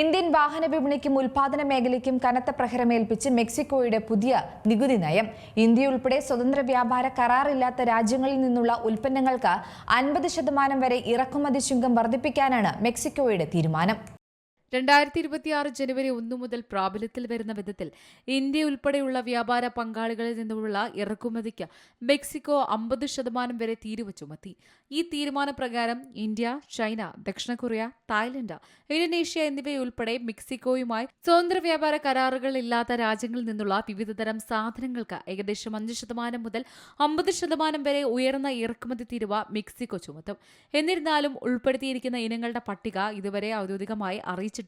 Indian വാഹന വിപണിക്കും ഉൽപാദന മേഖലയ്ക്കും കനത്ത പ്രഹരമേൽപ്പിച്ച് മെക്സിക്കോയുടെ പുതിയ നികുതി നയം. ഇന്ത്യ ഉൾപ്പെടെ സ്വതന്ത്ര വ്യാപാര കരാറില്ലാത്ത രാജ്യങ്ങളിൽ നിന്നുള്ള ഉൽപ്പന്നങ്ങൾക്ക് അൻപത് ശതമാനം വരെ ഇറക്കുമതി ചുങ്കം വർദ്ധിപ്പിക്കാനാണ് മെക്സിക്കോയുടെ തീരുമാനം. രണ്ടായിരത്തി ഇരുപത്തിയാറ് ജനുവരി ഒന്നു മുതൽ പ്രാബല്യത്തിൽ വരുന്ന വിധത്തിൽ ഇന്ത്യ ഉൾപ്പെടെയുള്ള വ്യാപാര പങ്കാളികളിൽ നിന്നുള്ള ഇറക്കുമതിക്ക് മെക്സിക്കോ അമ്പത് ശതമാനം വരെ തീരുവ ചുമത്തി. ഈ തീരുമാനപ്രകാരം ഇന്ത്യ ചൈന ദക്ഷിണ കൊറിയ തായ്ലൻഡ് ഇന്തോനേഷ്യ എന്നിവയുൾപ്പെടെ മെക്സിക്കോയുമായി സ്വതന്ത്ര വ്യാപാര കരാറുകൾ ഇല്ലാത്ത രാജ്യങ്ങളിൽ നിന്നുള്ള വിവിധതരം സാധനങ്ങൾക്ക് ഏകദേശം അഞ്ച് ശതമാനം മുതൽ അമ്പത് ശതമാനം വരെ ഉയർന്ന ഇറക്കുമതി തീരുവ മെക്സിക്കോ ചുമത്തും. എന്നിരുന്നാലും ഉൾപ്പെടുത്തിയിരിക്കുന്ന ഇനങ്ങളുടെ പട്ടിക ഇതുവരെ ഔദ്യോഗികമായി അറിയിച്ചിട്ടില്ല.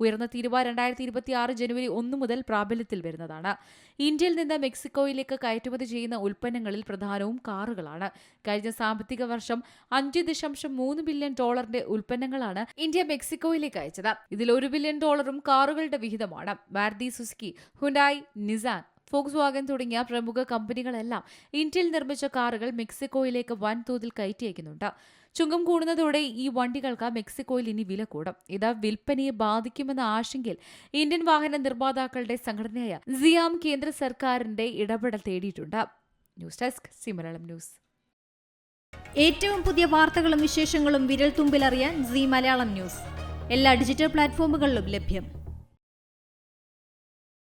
ഉയർന്ന തീരുവ രണ്ടായിരത്തി ഇരുപത്തി ആറ് ജനുവരി ഒന്ന് മുതൽ പ്രാബല്യത്തിൽ വരുന്നതാണ്. ഇന്ത്യയിൽ നിന്ന് മെക്സിക്കോയിലേക്ക് കയറ്റുമതി ചെയ്യുന്ന ഉൽപ്പന്നങ്ങളിൽ പ്രധാനവും കാറുകളാണ്. കഴിഞ്ഞ സാമ്പത്തിക വർഷം അഞ്ച് ദശാംശം മൂന്ന് ബില്യൺ ഡോളറിന്റെ ഉൽപ്പന്നങ്ങളാണ് ഇന്ത്യ മെക്സിക്കോയിലേക്ക് അയച്ചത്. ഇതിൽ ഒരു ബില്യൺ ഡോളറും കാറുകളുടെ വിഹിതമാണ്. Maruti Suzuki Hyundai Nissan Volkswagen തുടങ്ങിയ പ്രമുഖ കമ്പനികളെല്ലാം ഇന്ത്യയിൽ നിർമ്മിച്ച കാറുകൾ മെക്സിക്കോയിലേക്ക് വൻതോതിൽ കയറ്റി അയക്കുന്നുണ്ട് ചുങ്കം കൂടുന്നതോടെ ഈ വണ്ടികൾക്ക് മെക്സിക്കോയിൽ ഇനി വില കൂടും. ഇത് വിൽപ്പനയെ ബാധിക്കുമെന്ന ആശങ്കയിൽ ഇന്ത്യൻ വാഹന നിർമ്മാതാക്കളുടെ സംഘടനയായ സിയാം കേന്ദ്ര സർക്കാരിന്റെ ഇടപെടൽ തേടിയിട്ടുണ്ട്. ന്യൂസ് ഡെസ്ക് സിമലം ന്യൂസ്. ഏറ്റവും പുതിയ വാർത്തകളും വിശേഷങ്ങളും വിരൽ തുമ്പിലറിയാൻ സി മലയാളം ന്യൂസ്. എല്ലാ ഡിജിറ്റൽ പ്ലാറ്റ്ഫോമുകളിലും ലഭ്യം.